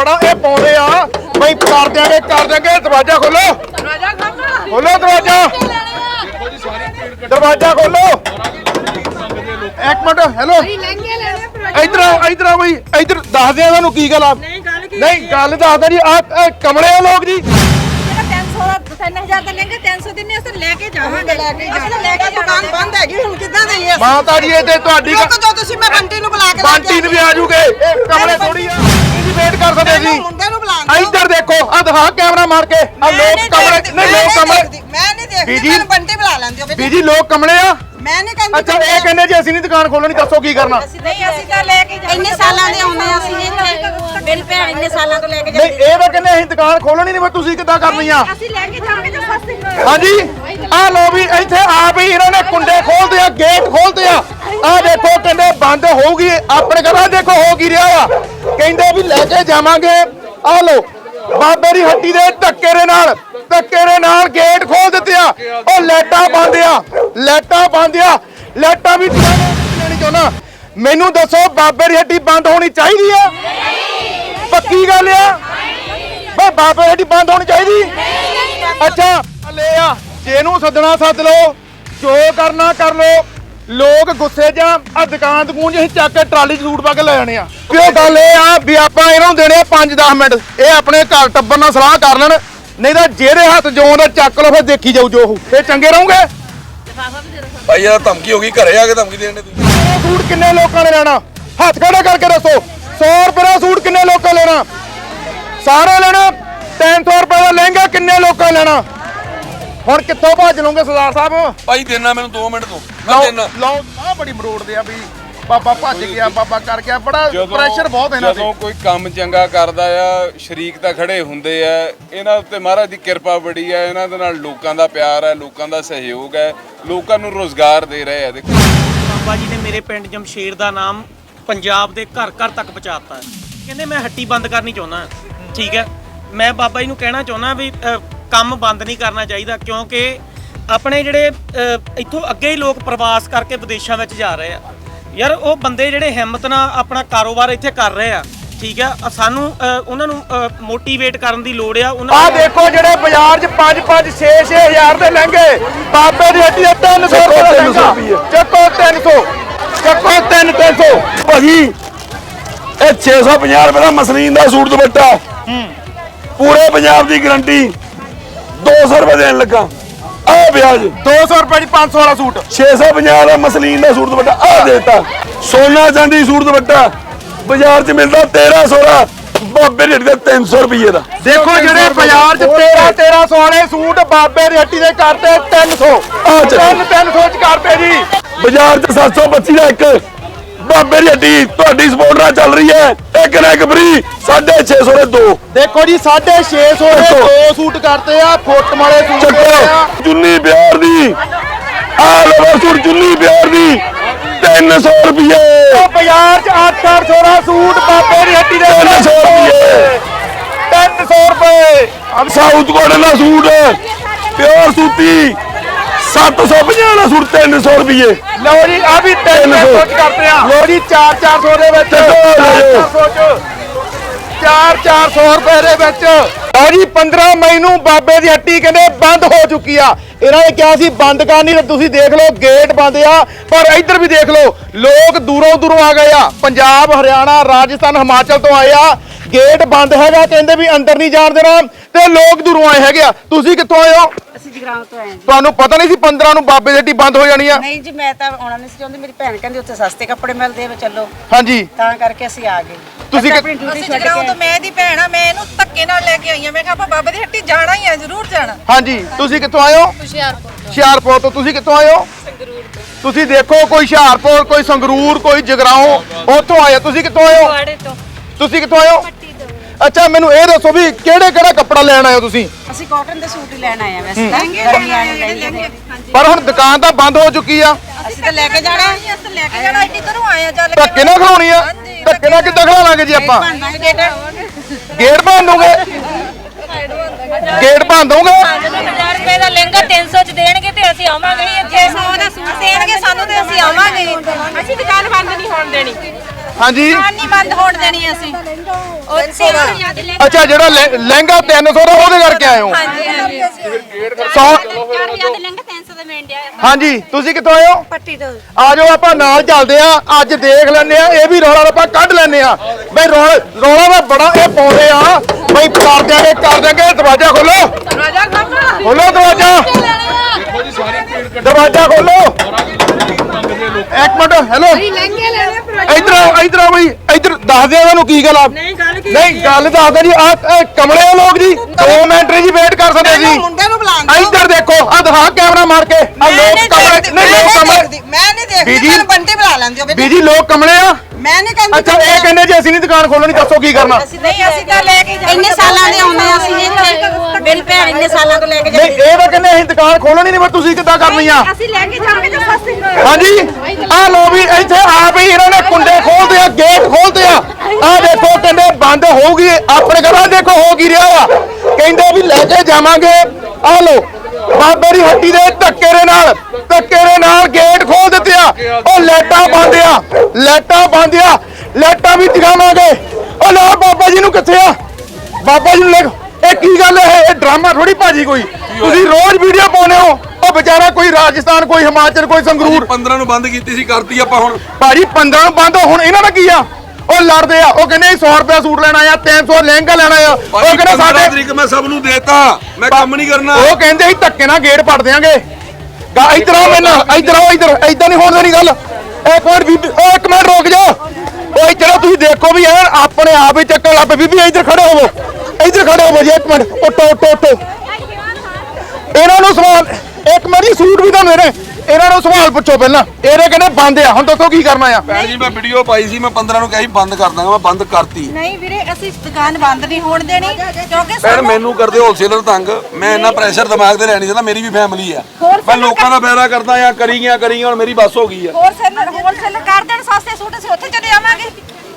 ਬੜਾ ਇਹ ਪਾਉਂਦੇ ਆ। ਬਈ ਕਰ ਦਿਆਂਗੇ ਕਰ ਦਿਆਂਗੇ। ਦਰਵਾਜ਼ਾ ਖੋਲੋ। ਖੋਲੋ ਦਰਵਾਜ਼ਾ। ਦਰਵਾਜ਼ਾ ਖੋਲੋ। ਇੱਕ ਮਿੰਟ ਹੈਲੋ। ਇਧਰ ਆ ਇਧਰ ਆ ਬਈ। ਇਧਰ ਦੱਸ ਦਿਆਂ ਤੁਹਾਨੂੰ ਕੀ ਗੱਲ ਆ। ਨਹੀਂ ਗੱਲ ਕੀ ਨਹੀਂ ਗੱਲ ਦੱਸਦਾ ਜੀ ਆ ਕਮਲੇ ਆ ਲੋਕ ਜੀ। ਜਿਹੜਾ 300 ਦਾ 3000 ਦਾ ਲਹਿੰਗੇ 300 ਦਿਨ ਅਸੀਂ ਲੈ ਕੇ ਜਾਵਾਂਗੇ ਲੈ ਕੇ ਅਸੀਂ ਲੈ ਕੇ ਦੁਕਾਨ ਬੰਦ ਹੈਗੀ ਹੁਣ ਕਿੱਦਾਂ ਦੇਈਏ ਮਾਤਾ ਜੀ ਇਹ ਤੇ ਤੁਹਾਡੀ ਰੁਕ ਜਾਓ ਤੁਸੀਂ ਮੈਂ ਬੰਟੀ ਨੂੰ ਬੁਲਾ ਕੇ ਲੈ ਕੇ ਬਾਂਟੀ ਨੂੰ ਵੀ ਆ ਜੂਗੇ। ਇਹ ਕਮਲੇ ਥੋੜੀ ਆ। ਇਹਦੀ ਵੇਟ ਕਰ ਸਕਦੇ ਆਉਂਦੀ। ਜੀ। ਮੁੰਡੇ ਨੂੰ ਬੁਲਾ ਇੱਧਰ ਦੇਖੋ ਆ ਦਿਖਾ ਕੈਮਰਾ ਮਾਰ ਕੇ। ਆ ਲੋਕ ਕਮਲੇ ਨਹੀਂ ਲੋਕ ਕਮਲੇ ਮੈਂ ਨਹੀਂ ਦੇਖਦੀ। ਬੀਜੀ- ਮੈਨੂੰ ਬੰਟੀ ਬੁਲਾ ਲੈਂਦੇ ਹੋ ਬੇਟੇ ਬੀਜੀ ਲੋਕ ਕਮਲੇ ਆ? ਮੈਂ ਨਹੀਂ ਕਹਿੰਦੀ ਅੱਛਾ ਇਹ ਕਹਿੰਦੇ ਜੀ ਅਸੀਂ ਨਹੀਂ ਦੁਕਾਨ ਖੋਲਣੀ ਦੱਸੋ ਕੀ ਕਰਨਾ? ਨਹੀਂ ਅਸੀਂ ਤਾਂ ਲੈ ਕੇ ਜਾਵਾਂਗੇ ਇੰਨੇ ਸਾਲਾਂ ਦੇ ਆਉਂਦੇ ਆ ਅਸੀਂ ਇੱਥੇ। ਮੇਰੀ ਭੈਣ ਇੰਨੇ ਸਾਲਾਂ ਤੋਂ ਲੈ ਕੇ ਨਹੀਂ ਇਹ ਤਾਂ ਕਹਿੰਦੇ ਅਸੀਂ ਦੁਕਾਨ ਖੋਲਣੀ ਨਹੀਂ ਪਰ ਤੁਸੀਂ ਕਿੱਦਾਂ ਕਰਨੀ ਆ ਅਸੀਂ ਲੈ ਕੇ ਜਾਵਾਂਗੇ ਤਾਂ ਸਸਤੇ। ਹਾਂਜੀ? ਆ ਲੋ ਵੀ ਇੱਥੇ ਆਪ ਹੀ ਇਹਨਾਂ ਨੇ ਕੁੰਡੇ ਖੋਲਦੇ ਆ ਗੇਟ ਖੋਲਦੇ ਆ। ਆ ਦੇਖੋ ਕਹਿੰਦੇ ਬੰਦ ਹੋਊਗੀ ਆਪਣੇ ਘਰਾਂ ਦੇਖੋ ਹੋ ਕੀ ਰਿਹਾ ਆ ਕਹਿੰਦੇ ਵੀ ਲੈ ਕੇ ਜਾਵਾਂਗੇ। ਆ ਲੋ ਬਾਬੇ ਦੀ ਹੱਟੀ ਦੇ ਧੱਕੇ ਦੇ ਨਾਲ। ਧੱਕੇ ਦੇ ਨਾਲ ਗੇਟ ਖੋਲ ਦਿੱਤੇ ਆ ਉਹ ਲੈਟਾਂ ਬੰਦ ਆ ਲੈਟਾਂ ਬੰਦ ਆ ਲੈਟਾਂ ਵੀ ਲੈਣੀ ਚਾਹੁੰਦਾ। ਮੈਨੂੰ ਦੱਸੋ ਬਾਬੇ ਦੀ ਹੱਟੀ ਬੰਦ ਹੋਣੀ ਚਾਹੀਦੀ ਆ? ਪੱਕੀ ਗੱਲ ਆ? ਬਈ ਬਾਬੇ ਦੀ ਹੱਟੀ ਬੰਦ ਹੋਣੀ ਚਾਹੀਦੀ? ਅੱਛਾ ਲੈ ਆ ਜਿਹਨੂੰ ਸੱਦਣਾ ਸੱਦ ਲਓ ਜੋ ਕਰਨਾ ਕਰ ਲਓ। ਲੋਕ ਗੁੱਸੇ ਜਾਂ ਆ ਦੁਕਾਨ ਦਕੂਨ ਜਿਹੀ ਚੱਕ ਕੇ ਟਰਾਲੀ 'ਚ ਸੂਟ ਪਾ ਕੇ ਲੈ ਜਾਣੇ ਆ। ਕਿਉਂ ਗੱਲ ਇਹ ਆ ਵੀ ਆਪਾਂ ਇਹਨਾਂ ਨੂੰ ਦੇਣੇ 5-10 ਮਿੰਟ। ਇਹ ਆਪਣੇ ਘਰ ਟੱਬਰ ਨਾਲ ਸਲਾਹ ਕਰ ਲੈਣ। ਨਹੀਂ ਤਾਂ ਜਿਹੜੇ ਹੱਥ ਜੋਂ ਦਾ ਚੱਕ ਲਓ ਫਿਰ ਦੇਖੀ ਜਾਊ ਜੋ ਹੋਊ। ਇਹ ਚੰਗੇ ਰਹੋਗੇ? ਭਾਈ ਯਾਰ ਧਮਕੀ ਹੋ ਗਈ ਘਰੇ ਆ ਕੇ ਧਮਕੀ ਦੇਣ ਦੇ ਤੁਸੀਂ। ਇਹ ਸੂਟ ਕਿੰਨੇ ਲੋਕਾਂ ਨੇ ਲੈਣਾ? ਹੱਥ ਖੜਾ ਕਰਕੇ ਦੱਸੋ। 100 ਰੁਪਏ ਦਾ ਸੂਟ ਕਿੰਨੇ ਲੋਕਾਂ ਲੈਣਾ? ਸਾਰੇ ਲੈਣਾ 300 ਰੁਪਏ ਦਾ ਲਹਿੰਗਾ ਕਿੰਨੇ ਲੋਕਾਂ ਲੈਣਾ? ਹੁਣ ਕਿੱਥੋਂ ਭੱਜ ਲਓਗੇ ਸਰਦਾਰ ਸਾਹਿਬ? ਭਾਈ ਦੇਣਾ ਮੈਨੂੰ 2 ਮਿੰਟ ਤੋਂ। ਮੈਂ ਦੇਣਾ। ਲਓ ਆ ਬੜੀ ਮਰੋੜਦੇ ਆ ਵੀ ਬਾਬਾ ਭੱਜ ਗਿਆ ਬਾਬਾ ਕਰ ਗਿਆ। ਬੜਾ ਪ੍ਰੈਸ਼ਰ ਬਹੁਤ ਇਹਨਾਂ ਤੇ। ਜਦੋਂ ਕੋਈ ਕੰਮ ਚੰਗਾ ਕਰਦਾ ਆ ਸ਼ਰੀਕ ਤਾਂ ਖੜੇ ਹੁੰਦੇ ਆ ਇਹਨਾਂ ਉੱਤੇ ਮਹਾਰਾਜ ਦੀ ਕਿਰਪਾ ਬੜੀ ਆ ਇਹਨਾਂ ਦੇ ਨਾਲ ਲੋਕਾਂ ਦਾ ਪਿਆਰ ਹੈ ਲੋਕਾਂ ਦਾ ਸਹਿਯੋਗ ਹੈ ਲੋਕਾਂ ਨੂੰ ਰੋਜ਼ਗਾਰ ਦੇ ਰਹੇ ਆ ਦੇਖੋ। ਬਾਬਾ ਜੀ ਨੇ ਮੇਰੇ ਪਿੰਡ ਜਮਸ਼ੇਰ ਦਾ ਨਾਮ ਪੰਜਾਬ ਦੇ ਘਰ ਘਰ ਤੱਕ ਪਹੁੰਚਾਤਾ। ਹੈ ਕਹਿੰਦੇ ਮੈਂ ਹੱਟੀ ਬੰਦ ਕਰਨੀ ਚਾਹੁੰਦਾ ਠੀਕ ਹੈ। ਮੈਂ ਬਾਬਾ ਜੀ ਨੂੰ ਕਹਿਣਾ ਚਾਹੁੰਦਾ ਵੀ ਅ, ਕੰਮ ਬੰਦ ਨਹੀਂ ਕਰਨਾ ਚਾਹੀਦਾ ਕਿਉਂਕਿ ਆਪਣੇ ਜਿਹੜੇ ਅ, ਇੱਥੋਂ ਅੱਗੇ ਹੀ ਲੋਕ ਪ੍ਰਵਾਸ ਕਰਕੇ ਵਿਦੇਸ਼ਾਂ ਵਿੱਚ ਜਾ ਰਹੇ ਆ। ਯਾਰ ਉਹ ਬੰਦੇ ਜਿਹੜੇ ਹਿੰਮਤ ਨਾਲ ਆਪਣਾ ਕਾਰੋਬਾਰ ਇੱਥੇ ਕਰ ਰਹੇ ਆ ਠੀਕ ਆ ਅ, ਸਾਨੂੰ ਅ, ਉਹਨਾਂ ਨੂੰ ਮੋਟੀਵੇਟ ਕਰਨ ਦੀ ਲੋੜ ਆ ਉਹਨਾਂ ਆ ਨੂੰ- ਦੇਖੋ ਜਿਹੜੇ ਬਾਜ਼ਾਰ 'ਚ 5 5 6 6 ਹਜ਼ਾਰ ਦੇ ਲਹਿੰਗੇ ਬਾਬੇ ਦੀ ਹੱਟੀ ਦੇ 300 ਰੁਪਏ ਦਾ ਲਹਿੰਗਾ। ਚੱਕੋ 300 ਚੱਕੋ 3 300 ਭਾਜੀ ਇਹ 650 ਰੁਪਏ ਦਾ ਮਸਲੀਨ ਦਾ ਸੂਟ ਦੁਪੱਟਾ। ਪੂਰੇ ਪੰਜਾਬ ਦੀ ਗਾਰੰਟੀ 200 ਰੁਪਏ ਦੇਣ ਲੱਗਾ। ਆ ਵਿਆਜ 200 ਰੁਪਏ ਦੀ 500 ਵਾਲਾ ਸੂਟ। 650 ਦਾ ਮਸਲੀਨ ਦਾ ਸੂਟ ਦੁਪੱਟਾ ਆ ਦੇਤਾ। ਸੋਨਾ ਚਾਂਦੀ ਸੂਟ ਦੁਪੱਟਾ ਬਾਜ਼ਾਰ 'ਚ ਮਿਲਦਾ 1300 ਦਾ ਬਾਬੇ ਰੇਟ ਦੇ 300 ਰੁਪਏ ਦਾ। ਦੇਖੋ ਜਿਹੜੇ ਬਾਜ਼ਾਰ 'ਚ 13 1300 ਵਾਲੇ ਸੂਟ ਬਾਬੇ ਦੀ ਹੱਟੀ ਦੇ ਕਰਤੇ 300 ਆ ਚੱਲ। 3 300 'ਚ ਕਰਤੇ ਜੀ। ਬਾਜ਼ਾਰ 'ਚ 725 ਦਾ ਇੱਕ ਬਾਬੇ ਦੀ ਹੱਟੀ ਤੁਹਾਡੀ ਸਪੋਰਟ ਨਾਲ ਚੱਲ ਰਹੀ ਹੈ। ਇੱਕ ਨਾ ਇੱਕ ਫ੍ਰੀ 650 ਦੇ ਦੋ। ਦੇਖੋ ਜੀ 650 ਦੇ। ਦੋ ਸੂਟ ਕਰਤੇ ਆ ਫੁੱਟ ਵਾਲੇ ਸੂਟ ਚੱਕੋ। ਜੁੰਨੀ ਬਿਹਾਰ ਦੀ। ਆ ਲਓ ਸੂਟ ਜੁੰਨੀ ਬਿਹਾਰ ਦੀ। 300 ਰੁਪਏ ਉਹ ਬਾਜ਼ਾਰ 'ਚ 8-800 ਦਾ ਸੂਟ ਬਾਬੇ ਦੀ ਹੱਟੀ ਦੇ 300 ਰੁਪਏ 300 ਰੁਪਏ। ਸਾਊਥ ਕੋਟਨ ਦਾ ਸੂਟ ਪਿਓਰ ਸੂਤੀ। 750 ਦਾ ਸੂਟ 300 ਰੁਪਏ ਲਓ ਜੀ ਆ ਵੀ 300 ਚ ਕਰਤੇ ਆ ਲਓ ਜੀ 4-400 ਦੇ ਵਿੱਚ। ਚੱਕੋ ਲੈ ਜਾਓ। 400 ਚ। 4-400 ਰੁਪਏ ਦੇ ਵਿੱਚ। ਲਓ ਜੀ 15 ਮਈ ਨੂੰ ਬਾਬੇ ਦੀ ਹੱਟੀ ਕਹਿੰਦੇ ਬੰਦ ਹੋ ਚੁੱਕੀ ਆ। ਇਹਨਾਂ ਨੇ ਕਿਹਾ ਸੀ ਬੰਦ ਕਰਨੀ ਤੇ ਤੁਸੀਂ ਦੇਖ ਲਓ ਗੇਟ ਬੰਦ ਆ। ਪਰ ਇੱਧਰ ਵੀ ਦੇਖ ਲਓ ਲੋਕ ਦੂਰੋਂ ਦੂਰੋਂ ਆ ਗਏ ਆ। ਪੰਜਾਬ ਹਰਿਆਣਾ ਰਾਜਸਥਾਨ ਹਿਮਾਚਲ ਤੋਂ ਆਏ ਆ। ਗੇਟ ਬੰਦ ਹੈਗਾ ਕਹਿੰਦੇ ਵੀ ਅੰਦਰ ਨਹੀਂ ਜਾਣ ਦੇਣਾ ਤੇ ਲੋਕ ਦੂਰੋਂ ਆਏ ਹੈਗੇ ਆ। ਤੁਸੀਂ ਕਿੱਥੋਂ ਆਏ ਹੋ? ਅਸੀਂ ਜਗਰਾਉਂ ਤੋਂ ਆਏ ਹਾਂ ਜੀ। ਤੁਹਾਨੂੰ ਪਤਾ ਨਹੀਂ ਸੀ 15 ਨੂੰ ਬਾਬੇ ਦੀ ਹੱਟੀ ਬੰਦ ਹੋ ਜਾਣੀ ਆ? ਨਹੀਂ ਜੀ ਮੈਂ ਤਾਂ ਆਉਣਾ ਨਹੀਂ ਸੀ ਚਾਹੁੰਦੀ। ਮੇਰੀ ਭੈਣ ਕਹਿੰਦੀ ਉੱਥੇ ਸਸਤੇ ਕੱਪੜੇ ਮਿਲਦੇ ਆ ਵੀ ਚੱਲੋ। ਹਾਂਜੀ। ਤਾਂ ਕਰਕੇ ਅਸੀਂ ਆ ਗਏ। ਤੁਸੀਂ ਅਸੀਂ ਕਿ- ਆਪਣੀ ਡਿਊਟੀ ਅਸੀਂ ਛੱਡ ਜਗਰਾਉਂ ਕੇ ਤੋਂ ਮੈਂ ਦੀ ਭੈਣ ਆ ਮੈਂ ਇਹਨੂੰ ਧੱਕੇ ਨਾਲ ਲੈ ਕੇ ਆਈ ਆ। ਮੈਂ ਕਿਹਾ ਆਪਾਂ ਬਾਬਾ ਦੀ ਹੱਟੀ ਜਾਣਾ ਹੀ ਆ ਜ਼ਰੂਰ ਜਾਣਾ। ਹਾਂਜੀ ਤੁਸੀਂ ਕਿੱਥੋਂ ਆਏ ਹੋ? ਹੁਸ਼ਿਆਰਪੁਰ ਹੁਸ਼ਿਆਰਪੁਰ ਤੋਂ। ਤੁਸੀਂ ਕਿੱਥੋਂ ਆਏ ਹੋ? ਸੰਗਰੂਰ ਤੋਂ। ਤੁਸੀਂ ਦੇਖੋ ਕੋਈ ਹੁਸ਼ਿਆਰਪੁਰ ਕੋਈ ਸੰਗਰੂਰ ਕੋਈ ਜਗਰਾਉਂ ਉੱਥੋਂ ਆਏ ਹੋ। ਤੁਸੀਂ ਕਿੱਥੋਂ ਆਏ ਹੋ? ਵਾੜੇ ਤੋਂ। ਤੁਸੀਂ ਕਿੱਥੋਂ ਆਏ ਹੋ? ਅੱਛਾ ਮੈਨੂੰ ਇਹ ਦੱਸੋ ਵੀ ਕਿਹੜੇ ਕਿਹੜਾ ਕੱਪੜਾ ਲੈਣ ਆਏ ਹੋ ਤੁਸੀਂ? ਅਸੀਂ ਕਾਟਨ ਦੇ ਸੂਟ ਹੀ ਲੈਣ ਆਏ ਆ ਵੈਸੇ। ਤਾਂ ਗਰਮੀਆਂ ਨੂੰ ਲੈਣੇ ਪਰ ਹੁਣ ਦੁਕਾਨ ਤਾਂ ਬੰਦ ਹੋ ਚੁੱਕੀ ਆ। ਅਸੀਂ ਤਾਂ ਲੈ ਕੇ ਜਾਣਾ ਅਸੀਂ ਲੈ ਕੇ ਜਾਣਾ ਇੱਡੀ ਘਰੋਂ ਆਏ ਆ ਚੱਲ ਧੱਕੇ ਨਾਲ ਖਲਾਉਣੀ ਆ। ਧੱਕੇ ਨਾਲ ਕਿੱਦਾਂ ਖਲਾ ਲਾਂਗੇ ਜੀ ਆਪਾਂ? ਭਾਂਡਾਂਗੇ ਡੇਟਾ ਗੇਟ। ਬੰਦ ਦੋਗੇ ਗੇਟ ਬੰਦ ਦੋਗੇ 1000 ਰੁਪਏ ਦਾ ਲਹਿੰਗਾ 300 ਚ ਦੇਣਗੇ ਤੇ ਅਸੀਂ ਆਵਾਂਗੇ ਹੀ ਇੱਥੇ। 100 ਦਾ ਸੂਟ ਦੇਣਗੇ ਸਾਨੂੰ ਤੇ ਅਸੀਂ ਆਵਾਂਗੇ। ਅਸੀਂ ਦੁਕਾਨ ਬੰਦ ਨਹੀਂ ਹੋਣ ਦੇਣੀ। ਹਾਂਜੀ। ਦੁਕਾਨ ਨਹੀਂ ਬੰਦ ਹੋਣ ਦੇਣੀ ਅਸੀਂ। ਅੱਛਾ ਜਿਹੜਾ ਲਹਿ- ਲਹਿੰਗਾ 300 ਦਾ ਉਹਦੇ ਕਰਕੇ ਆਏ ਹੋ? ਹਾਂਜੀ ਹਾਂਜੀ। ਸੌ ਲਹਿੰਗਾ 300 ਦਾ ਮਿਲ ਡਿਆ ਹਾਂਜੀ ਤੁਸੀਂ ਕਿੱਥੋਂ ਆਏ ਹੋ? ਪੱਟੀ ਤੋਂ। ਆ ਜਾਓ ਆਪਾਂ ਨਾਲ ਚੱਲਦੇ ਆ। ਅੱਜ ਦੇਖ ਲੈਂਦੇ ਆ ਇਹ ਵੀ ਰੌਲਾ ਆਪਾਂ ਕੱਢ ਲੈਂਦੇ ਆ। ਬਈ ਰੌਲਾ ਰੌਲਾ ਦਾ ਬੜਾ ਇਹ ਪਾਉਂਦੇ ਆ। ਬਈ ਕਰ ਦਿਆਂਗੇ ਕਰ ਦਿਆਂਗੇ। ਦਰਵਾਜ਼ਾ ਖੋਲੋ। ਰਾਜਾ ਖੋਲੋ। ਦਰਵਾਜ਼ਾ। ਦਰਵਾਜ਼ਾ ਖੋਲੋ। ਇੱਕ ਮਿੰਟ ਹੈਲੋ ਇਧਰ ਆਓ ਇਧਰ ਆਓ ਬਈ। ਇਧਰ ਦੱਸ ਦਿਓ ਇਹਨਾਂ ਨੂੰ ਕੀ ਗੱਲ ਆ। ਨਹੀਂ ਗੱਲ ਕੀ ਨਹੀਂ ਗੱਲ ਦੱਸਦਾ ਜੀ ਆ ਕਮਲੇ ਆ ਲੋਕ ਜੀ 2 ਮਿੰਟ ਜੀ ਵੇਟ ਕਰ ਸਕਦੇ ਜੀ। ਮੁੰਡੇ ਨੂੰ ਬੁਲਾਉਂਦਾ ਇੱਧਰ ਦੇਖੋ ਆ ਦਿਖਾ ਕੈਮਰਾ ਮਾਰ ਕੇ। ਆ ਲੋਕ ਕਮਲੇ ਨਹੀਂ ਲੋਕ ਕਮਲੇ ਮੈਂ ਨਹੀਂ ਦੇਖਦੀ ਮੈਨੂੰ ਬੰਟੀ ਬੁਲਾ ਲੈਂਦੇ ਹੋ ਬੇਟਾ। ਬੀਜੀ ਲੋਕ ਕਮਲੇ ਆ? ਮੈਂ ਨਹੀਂ ਕਹਿੰਦੀ ਅੱਛਾ ਇਹ ਕਹਿੰਦੇ ਜੀ ਅਸੀਂ ਨਹੀਂ ਦੁਕਾਨ ਖੋਲਣੀ ਦੱਸੋ ਕੀ ਕਰਨਾ? ਨਹੀਂ ਅਸੀਂ ਤਾਂ ਲੈ ਕੇ ਇੰਨੇ ਸਾਲਾਂ ਦੇ ਆਉਂਦੇ ਆ ਅਸੀਂ ਇੱਥੇ। ਮੇਰੀ ਭੈਣ ਇੰਨੇ ਸਾਲਾਂ ਤੋਂ ਲੈ ਕੇ ਨਹੀਂ ਇਹ ਤਾਂ ਕਹਿੰਦੇ ਅਸੀਂ ਦੁਕਾਨ ਖੋਲਣੀ ਨਹੀਂ ਪਰ ਤੁਸੀਂ ਕਿੱਦਾਂ ਕਰਨੀ ਆ? ਅਸੀਂ ਲੈ ਕੇ ਜਾਵਾਂਗੇ ਜੋ ਸਸਤੀ ਹਾਂਜੀ ਆ ਲੋ ਵੀ ਇੱਥੇ ਆਪ ਹੀ ਇਹਨਾਂ ਨੇ ਕੁੰਡੇ ਖੋਲਦੇ ਆ ਗੇਟ ਖੋਲਦੇ ਆ। ਆ ਦੇਖੋ ਕਹਿੰਦੇ ਬੰਦ ਹੋਊਗੀ ਆਪਣੇ ਘਰਾਂ ਦੇਖੋ ਹੋ ਕੀ ਰਿਹਾ ਆ ਕਹਿੰਦੇ ਵੀ ਲੈ ਕੇ ਜਾਵਾਂਗੇ। ਆ ਲੋ ਬਾਬੇ ਦੀ ਹੱਟੀ ਦੇ ਧੱਕੇ ਦੇ ਨਾਲ ਧੱਕੇ ਦੇ ਨਾਲ ਗੇਟ ਖੋਲ ਦਿੱਤੇ ਆ। ਉਹ ਲੈਟਾਂ ਬੰਦ ਆ ਲੈਟਾਂ ਬੰਦ ਆ। ਲੈਟਾਂ ਵੀ ਜਗਾਵਾਂਗੇ। ਉਹ ਲੋ ਬਾਬਾ ਜੀ ਨੂੰ ਕਿੱਥੇ ਆ? ਬਾਬਾ ਜੀ ਨੂੰ ਲੈ ਇਹ ਕੀ ਗੱਲ ਹੈ? ਇਹ ਡਰਾਮਾ ਥੋੜੀ ਭਾਜੀ ਕੋਈ। ਤੁਸੀਂ ਰੋਜ਼ ਵੀਡੀਓ ਪਾਉਂਦੇ ਹੋ। ਉਹ ਵਿਚਾਰਾ ਕੋਈ ਰਾਜਸਥਾਨ ਕੋਈ ਹਿਮਾਚਲ ਕੋਈ ਸੰਗਰੂਰ। 15 ਨੂੰ ਬੰਦ ਕੀਤੀ ਸੀ ਕਰਤੀ ਆਪਾਂ ਹੁਣ। ਭਾਜੀ 15 ਨੂੰ ਬੰਦ ਹੁਣ ਇਹਨਾਂ ਦਾ ਕੀ ਆ? ਉਹ ਲੜਦੇ ਆ। ਉਹ ਕਹਿੰਦੇ 100 ਰੁਪਏ ਸੂਟ ਲੈਣਾ ਆ 300 ਲਹਿੰਗਾ ਲੈਣਾ ਆ। ਉਹ ਕਹਿੰਦੇ 15 ਸਾਡੇ ਤਰੀਕ ਮੈਂ ਸਭ ਨੂੰ ਦੇਤਾ। ਮੈਂ ਕੰਮ ਨਹੀਂ ਕਰਨਾ। ਉਹ ਕਹਿੰਦੇ ਸੀ ਧੱਕੇ ਨਾਲ ਗੇਟ ਪੜ ਦਿਆਂਗੇ। ਗਾ ਇੱਧਰ ਆਓ ਮੈਨਾਂ ਇੱਧਰ ਇੱਧਰ ਐਦਾਂ ਨਹੀਂ ਹੋਣ ਦੇਣੀ ਗੱਲ। ਇੱਕ ਮਿੰਟ ਬੀਬੀ ਉਹ ਇੱਕ ਮਿੰਟ ਰੁਕ ਜਾ। ਉਹ ਇੱਧਰ ਆਓ, ਤੁਸੀਂ ਦੇਖੋ ਵੀ ਐਨ ਆਪਣੇ ਆਪ ਹੀ ਚੱਕਰ ਲੱਗ ਪਏ ਬੀਬੀ ਇੱਧਰ ਖੜੇ ਹੋਵੋ। ਇੱਧਰ ਖੜੇ ਹੋਵੋ ਜੀ ਇੱਕ ਮਿੰਟ। ਉੱਟੋ ਉੱਟੋ ਉੱਟੋ ਇਹਨਾਂ ਨੂੰ ਸਵਾਲ ਇੱਕ ਜੀ ਸੂਟ ਵੀ ਤੁਹਾਨੂੰ ਇਹਨੇ ਇਹਨਾਂ ਨੂੰ ਸਵਾਲ ਪੁੱਛੋ ਪਹਿਲਾਂ। ਇਹਦੇ ਕਹਿੰਦੇ ਬੰਦ ਆ ਹੁਣ ਦੱਸੋ ਕੀ ਕਰਨਾ ਆ। ਭੈਣ ਜੀ ਮੈਂ ਵੀਡੀਓ ਪਾਈ ਸੀ ਮੈਂ 15 ਨੂੰ ਕਿਹਾ ਸੀ ਬੰਦ ਕਰ ਦਾਂਗਾ ਮੈਂ ਬੰਦ ਕਰਤੀ। ਨਹੀਂ ਵੀਰੇ ਅਸੀਂ ਦੁਕਾਨ ਬੰਦ ਨਹੀਂ ਹੋਣ ਦੇਣੀ ਕਿਉਂਕਿ ਭੈਣ ਮੈਨੂੰ ਕਰਦੇ ਹੋਲਸੇਲਰ ਤੰਗ। ਮੈਂ ਇੰਨਾ ਪ੍ਰੈਸ਼ਰ ਦਿਮਾਗ ਤੇ ਲੈਣੀ ਚਾਹੁੰਦਾ ਮੇਰੀ ਵੀ ਫੈਮਿਲੀ ਆ। ਮੈਂ ਲੋਕਾਂ ਦਾ ਫਾਇਦਾ ਕਰਦਾ ਆ ਕਰੀ ਗਿਆ ਕਰੀ ਗਿਆ ਹੁਣ ਮੇਰੀ ਬੱਸ ਹੋ ਗਈ ਆ। ਹੋਲਸੇਲਰ ਹੋਲਸੇਲਰ ਕਰ ਦੇਣ ਸਸਤੇ ਸੂਟ ਅਸੀਂ ਉੱਥੇ ਚਲੇ ਜਾਵਾਂਗੇ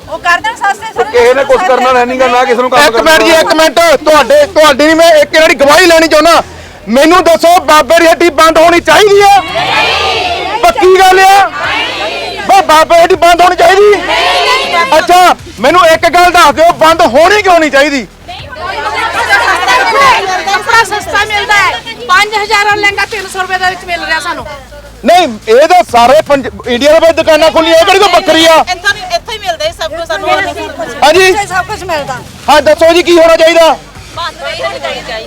ਉਹ ਕਰ ਦੇਣ ਸਸਤੇ ਸਾਨੂੰ ਕਿਸੇ ਨੇ ਕੁਝ ਕਰਨਾ ਰਹਿਣੀ ਗਾ ਨਾ ਕਿਸੇ ਨੂੰ ਕੰਮ ਇੱਕ ਮਿੰਟ ਜੀ ਇੱਕ ਮਿੰਟ ਤੁਹਾਡੇ ਤੁਹਾਡੀ ਨਹੀਂ ਮੈਂ ਇੱਕ ਜਿਹੜੀ ਗਵਾਹੀ ਲੈਣੀ ਚਾਹੁੰਦਾ ਮੈਨੂੰ ਦੱਸੋ ਬਾਬੇ ਦੀ ਹੱਡੀ ਬੰਦ ਹੋਣੀ ਚਾਹੀਦੀ ਆ? ਪੱਕੀ ਗੱਲ ਆ? ਬਾ ਬਾਬੇ ਦੀ ਹੱਡੀ ਬੰਦ ਹੋਣੀ ਚਾਹੀਦੀ? ਅੱਛਾ ਮੈਨੂੰ ਇੱਕ ਗੱਲ ਦੱਸ ਦਿਓ ਬੰਦ ਹੋਣੀ ਕਿਉਂ ਨਹੀਂ ਚਾਹੀਦੀ? ਕੱਪੜਾ ਸਸਤਾ ਮਿਲਦਾ ਹੈ 5000 ਦਾ ਲਹਿੰਗਾ 300 ਰੁਪਏ ਦੇ ਵਿੱਚ ਮਿਲ ਰਿਹਾ ਸਾਨੂੰ। ਨਹੀਂ ਇਹ ਤਾਂ ਸਾਰੇ ਪੰਜ- ਇੰਡੀਆ ਦੇ ਵਿੱਚ ਦੁਕਾਨਾਂ ਖੁੱਲੀਆਂ ਇਹ ਕਿਹੜੀ ਕੋਈ ਬੱਕਰੀ ਆ? ਇੱਥੋਂ ਇੱਥੋਂ ਹੀ ਮਿਲਦਾ ਸਭ ਕੁਝ ਸਾਨੂੰ। ਹਾਂਜੀ? ਸਭ ਕੁਝ ਮਿਲਦਾ। ਹਾਂ ਦੱਸੋ ਜੀ ਕੀ ਹੋਣਾ ਚਾਹੀਦਾ।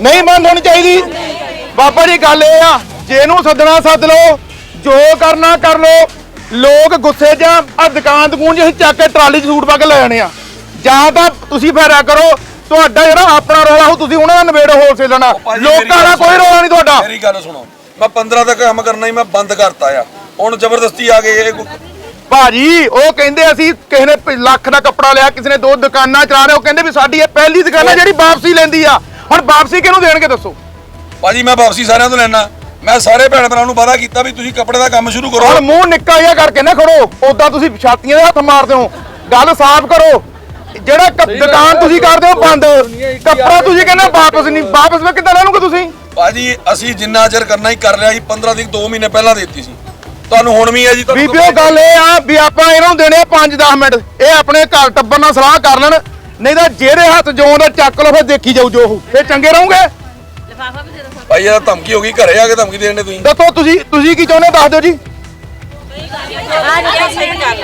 ਨਹੀਂ ਬੰਦ ਹੋਣੀ ਚਾਹੀਦੀ? ਬਾਬਾ ਜੀ ਗੱਲ ਇਹ ਆ ਜੇ ਇਹਨੂੰ ਸੱਦਣਾ ਸੱਦ ਲਓ ਜੋ ਕਰਨਾ ਕਰ ਲਓ। ਲੋਕ ਗੁੱਸੇ ਜਾਂ ਆ ਦੁਕਾਨ ਦਕੂਨ ਜਿਹੀ ਚੱਕ ਕੇ ਟਰਾਲੀ 'ਚ ਸੂਟ ਪਾ ਕੇ ਲੈ ਜਾਣੇ ਆ। ਜਾਂ ਤਾਂ ਤੁਸੀਂ ਫੇਰਾ ਕਰੋ ਤੁਹਾਡਾ ਜਿਹੜਾ ਆਪਣਾ ਰੌਲਾ ਹੋ ਤੁਸੀਂ ਉਹਨਾਂ ਦਾ ਨਿਬੇੜੋ ਹੋਲਸੇਲ ਨਾਲ ਲੋਕਾਂ ਦਾ ਕੋਈ ਰੌਲਾ ਨਹੀਂ ਤੁਹਾਡਾ। ਮੇਰੀ ਗੱਲ ਸੁਣੋ ਮੈਂ 15 ਤੱਕ ਕੰਮ ਕਰਨਾ ਹੀ ਮੈਂ ਬੰਦ ਕਰਤਾ ਆ। ਹੁਣ ਜ਼ਬਰਦਸਤੀ ਆ ਗਏ ਇਹ ਭਾਜੀ ਉਹ ਕਹਿੰਦੇ ਅਸੀਂ ਕਿਸੇ ਨੇ ਲੱਖ ਦਾ ਕੱਪੜਾ ਲਿਆ ਕਿਸੇ ਨੇ ਦੋ ਦੁਕਾਨਾਂ ਚਲਾ ਰਹੇ ਉਹ ਕਹਿੰਦੇ ਵੀ ਸਾਡੀ ਇਹ ਪਹਿਲੀ ਦੁਕਾਨ ਆ ਜਿਹੜੀ ਵਾਪਸੀ ਲੈਂਦੀ ਆ। ਹੁਣ ਵਾਪਸੀ ਕਿਹਨੂੰ ਦੇਣਗੇ ਦੱਸੋ? ਭਾਜੀ ਮੈਂ ਵਾਪਸੀ ਸਾਰਿਆਂ ਤੋਂ ਲੈਣਾ ਮੈਂ ਸਾਰੇ ਭੈਣ ਭਰਾਵਾਂ ਨੂੰ ਵਾਅਦਾ ਕੀਤਾ ਵੀ ਤੁਸੀਂ ਕੱਪੜੇ ਦਾ ਕੰਮ ਸ਼ੁਰੂ ਕਰੋ। ਹੁਣ ਮੂੰਹ ਨਿੱਕਾ ਜਿਹਾ ਕਰਕੇ ਨਾ ਖੜੋ। ਉਦਾਂ ਤੁਸੀਂ ਛਾਤੀਆਂ ਦੇ ਹੱਥ ਮਾਰਦੇ ਹੋ। ਗੱਲ ਸਾਫ਼ ਕਰੋ। ਜਿਹੜਾ ਦੁਕਾਨ ਤੁਸੀਂ ਕਰਦੇ ਹੋ ਬੰਦ। ਕੱਪੜਾ ਤੁਸੀਂ ਕਹਿੰਦੇ ਵਾਪਸ ਨਹੀਂ। ਵਾਪਸ ਮੈਂ ਕਿੱਦਾਂ ਲੈ ਤੁਸੀਂ? ਭਾਜੀ ਅਸੀਂ ਜਿੰਨਾ ਚਿਰ ਕਰਨਾ ਹੀ ਕਰ ਲਿਆ ਸੀ 15 ਦਿਨ 2 ਮਹੀਨੇ ਪਹਿਲਾਂ ਦੇਤੀ ਸੀ। ਤੁਹਾਨੂੰ ਹੁਣ ਵੀ ਹੈ ਜੀ ਤੁਹਾਨੂੰ ਬੀਬੀਓ ਗੱਲ ਇਹ ਆ ਵੀ ਆਪਾਂ ਇਹਨਾਂ ਨੂੰ ਦੇਣੇ ਆ 5-10 ਮਿੰਟ। ਇਹ ਆਪਣੇ ਘਰ ਟੱਬਰ ਨਾਲ ਸਲਾਹ ਕਰ ਲੈਣ। ਨਹੀਂ ਤਾਂ ਜਿਹੜੇ ਹੱਥ ਜੋਂ ਦਾ ਚੱਕ ਲਓ ਫਿਰ ਦੇਖੀ ਜਾਊ ਜੋ ਹੋਊ। ਫਿਰ ਚੰਗੇ ਰਹੋਗੇ? ਭਾਈ ਇਹ ਤਾਂ ਧਮਕੀ ਹੋ ਗਈ ਘਰੇ ਆ ਕੇ ਧਮਕੀ ਦੇਣ ਦੇ ਤੁਸੀਂ? ਦੱਸੋ ਤੁਸੀਂ ਤੁਸੀਂ ਕੀ ਚਾਹੁੰਦੇ ਹੋ? ਦੱਸ ਦਿਓ ਜੀ।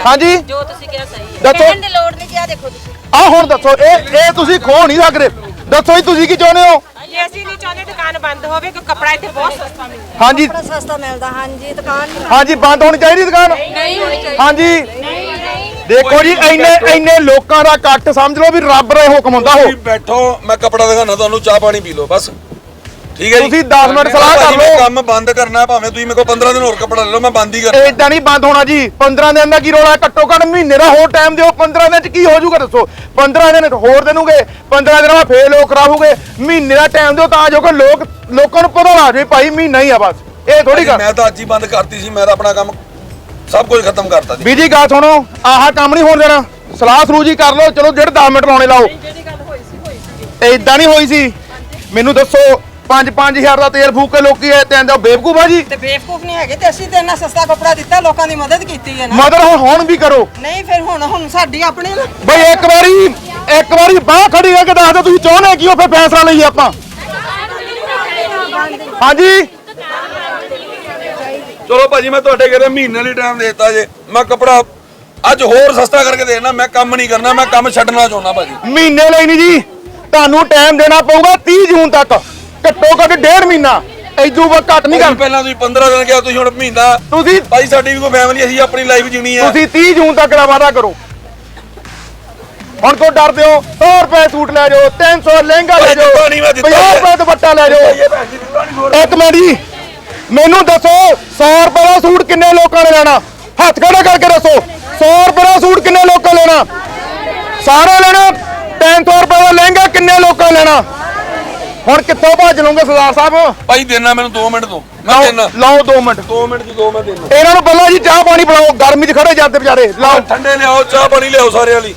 ਹਾਂਜੀ। ਜੋ ਤੁਸੀਂ ਕਿਹਾ ਸਹੀ ਹੈ ਦੱਸੋ। ਦੀ ਲੋੜ ਨਹੀਂ ਕਿਹਾ ਦੇਖੋ ਤੁਸੀਂ ਆ ਹੁਣ ਦੱਸੋ ਇਹ ਇਹ ਤੁਸੀਂ ਖੋ ਨਹੀਂ ਸਕਦੇ। ਦੱਸੋ ਜੀ ਤੁਸੀਂ ਕੀ ਚਾਹੁੰਦੇ ਹੋ? ਜੇ ਅਸੀਂ ਨਹੀਂ ਚਾਹੁੰਦੇ ਦੁਕਾਨ ਬੰਦ ਹੋਵੇ ਕਿਉਂਕਿ ਕੱਪੜਾ ਇੱਥੇ ਬਹੁਤ ਸਸਤਾ ਮਿਲਦਾ। ਹਾਂਜੀ। ਸਸਤਾ ਮਿਲਦਾ ਹਾਂਜੀ ਦੁਕਾਨ ਹਾਂਜੀ ਬੰਦ ਹੋਣੀ ਚਾਹੀਦੀ ਦੁਕਾਨ? ਨਹੀਂ ਹੋਣੀ ਚਾਹੀਦੀ। ਹਾਂਜੀ। ਦੇਖੋ ਜੀ ਇੰਨੇ ਇੰਨੇ ਲੋਕਾਂ ਦਾ ਇਕੱਠ ਸਮਝ ਲਓ ਵੀ ਰੱਬ ਦਾ ਹੁਕਮ ਹੁੰਦਾ ਤੁਸੀਂ ਉਹ ਬੈਠੋ ਮੈਂ ਕੱਪੜਾ ਦਿਖਾਣਾ ਤੁਹਾਨੂੰ ਚਾਹ ਪਾਣੀ ਪੀ ਲਓ ਬਸ। ਠੀਕ ਹੈ ਜੀ। ਤੁਸੀਂ 10 ਮਿੰਟ ਸਲਾਹ ਕਰ ਲਓ। ਕੰਮ ਬੰਦ ਕਰਨਾ ਭਾਵੇਂ ਤੁਸੀਂ ਮੇਰੇ ਕੋਲ 15 ਦਿਨ ਹੋਰ ਕੱਪੜਾ ਲੈ ਲਓ ਮੈਂ ਬੰਦ ਹੀ ਕਰਨਾ। ਏਦਾਂ ਨਹੀਂ ਬੰਦ ਹੋਣਾ ਜੀ। 15 ਦਿਨ ਦਾ ਕੀ ਰੋਲਾ ਘੱਟੋ ਘੱਟ ਮਹੀਨੇ ਦਾ ਹੋਰ ਟਾਈਮ ਦਿਓ। 15 ਦਿਨ ਚ ਕੀ ਹੋ ਜਾਊਗਾ ਦੱਸੋ? 15 ਦਿਨ ਹੋਰ ਦੇਣਗੇ। 15 ਦਿਨਾਂ ਬਾਅਦ ਫੇਰ ਲੋਕ ਕਰਾਵੋਗੇ ਮਹੀਨੇ ਦਾ ਟਾਈਮ ਦਿਓ ਤਾਂ ਜੋ ਕਿ ਲੋਕ ਲੋਕਾਂ ਨੂੰ ਪਤਾ ਲੱਗ ਜਾਵੇ ਭਾਈ ਮਹੀਨਾ ਹੀ ਆ ਬਸ। ਇਹ ਥੋੜੀ ਗੱਲ। ਮੈਂ ਤਾਂ ਅੱਜ ਹੀ ਬੰਦ ਕਰਤੀ ਸੀ ਮੈਂ ਤਾਂ ਆਪਣਾ ਕੰਮ ਸਭ ਕੁਝ ਖਤਮ ਕਰਤਾ ਜੀ। ਬੀਜੀ ਗੱਲ ਸੁਣੋ ਆਹ ਕੰਮ ਨਹੀਂ ਹੋਣ ਦੇਣਾ। ਸਲਾਹ ਸਲੂਹ ਜੀ ਕਰ ਲਓ। ਚਲੋ ਜਿਹੜੇ 10 ਮਿੰਟ ਲਾਉਣੇ ਲਾਓ। ਏਦਾਂ ਨਹੀਂ ਹੋਈ ਸੀ। ਮੈਨੂੰ ਦੱਸੋ 5-5000 ਦਾ ਤੇਲ ਫੂਕ ਕੇ ਲੋਕੀ ਇਹ ਤੇ ਆਂਦੇ ਬੇਵਕੂਫ ਆ ਜੀ। ਤੇ ਬੇਵਕੂਫ ਨਹੀਂ ਹੈਗੇ ਤੇ ਅਸੀਂ ਤੇ ਇੰਨਾ ਸਸਤਾ ਕੱਪੜਾ ਦਿੱਤਾ ਲੋਕਾਂ ਦੀ ਮਦਦ ਕੀਤੀ ਹੈ ਨਾ। ਮਦਰ ਹੁਣ ਹੁਣ ਵੀ ਕਰੋ। ਨਹੀਂ ਫਿਰ ਹੁਣ ਹੁਣ ਸਾਡੀ ਆਪਣੀ ਨਾ ਬਈ ਇੱਕ ਵਾਰੀ ਇੱਕ ਵਾਰੀ ਬਾਹ ਖੜੀ ਕਰਕੇ ਦੱਸ ਦਿਓ ਤੁਸੀਂ ਚਾਹੁੰਦੇ ਕੀ ਹੋ ਫਿਰ ਫੈਸਲਾ ਲਈਏ ਆਪਾਂ? ਹਾਂਜੀ? ਚਲੋ ਭਾਜੀ ਮੈਂ ਤੁਹਾਡੇ ਘਰੇ ਮਹੀਨੇ ਲਈ ਟਾਈਮ ਦੇਤਾ ਜੇ। ਮੈਂ ਕਪੜਾ ਅੱਜ ਹੋਰ ਸਸਤਾ ਕਰਕੇ ਦੇਣਾ ਮੈਂ ਕੰਮ ਨਹੀਂ ਕਰਨਾ ਮੈਂ ਕੰਮ ਛੱਡਣਾ ਚਾਹੁੰਦਾ ਭਾਜੀ। ਮਹੀਨੇ ਲਈ ਨਹੀਂ ਜੀ ਤੁਹਾਨੂੰ ਟਾਈਮ ਦੇਣਾ ਪਊਗਾ 30 ਜੂਨ ਤੱਕ। ਘੱਟੋ ਘੱਟ ਡੇਢ ਮਹੀਨਾ। ਐਦੂ ਵਾ ਘੱਟ ਨਹੀਂ ਕਰ ਪਹਿਲਾਂ ਤੁਸੀਂ 15 ਦਿਨ ਕਿਹਾ ਤੁਸੀਂ ਹੁਣ ਮਹੀਨਾ। ਤੁਸੀਂ ਭਾਈ ਸਾਡੀ ਵੀ ਕੋਈ ਫੈਮਿਲੀ ਅਸੀਂ ਆਪਣੀ ਲਾਈਫ ਜੀਣੀ ਆ। ਤੁਸੀਂ 30 ਜੂਨ ਤੱਕ ਦਾ ਵਾਅਦਾ ਕਰੋ। ਹੁਣ ਕੋ ਡਰਦੇ ਹੋ 100 ਰੁਪਏ ਸੂਟ ਲੈ ਜਾਓ 300 ਲਹਿੰਗਾ ਲੈ ਜਾਓ ਦਿੱਤਾ ਨਹੀਂ, ਮੈਂ ਦਿੱਤਾ 50 ਰੁਪਏ ਦੁਪੱਟਾ ਲੈ ਜਾਓ। ਇੱਕ ਮਿੰਟ ਜੀ ਮੈਨੂੰ ਦੱਸੋ 100 ਰੁਪਏ ਦਾ ਸੂਟ ਕਿੰਨੇ ਲੋਕਾਂ ਨੇ ਲੈਣਾ? ਹੱਥ ਖੜਾ ਕਰਕੇ ਦੱਸੋ 100 ਰੁਪਏ ਦਾ ਸੂਟ ਕਿੰਨੇ ਲੋਕਾਂ ਲੈਣਾ? ਸਾਰੇ ਲੈਣਾ 300 ਰੁਪਏ ਦਾ ਲਹਿੰਗਾ ਕਿੰਨੇ ਲੋਕਾਂ ਲੈਣਾ? ਹੁਣ ਕਿੱਥੋਂ ਭੱਜ ਲਓਗੇ ਸਰਦਾਰ ਸਾਹਿਬ? ਭਾਈ ਦੇਣਾ ਮੈਨੂੰ 2 ਮਿੰਟ ਦੋ। ਮੈਂ ਦੇਣਾ। ਲਾਓ 2 ਮਿੰਟ। 2 ਮਿੰਟ ਜੀ 2 ਮੈਂ ਦੇਣਾ। ਇਹਨਾਂ ਨੂੰ ਪਹਿਲਾਂ ਜੀ ਚਾਹ ਪਾਣੀ ਪਿਲਾਓ ਗਰਮੀ 'ਚ ਖੜੇ ਜਾਂਦੇ ਵਿਚਾਰੇ। ਲਾਓ। ਠੰਡੇ ਲਿਆਓ ਚਾਹ ਪਾਣੀ ਲਿਆਓ ਸਾਰੇ ਵਾਲੀ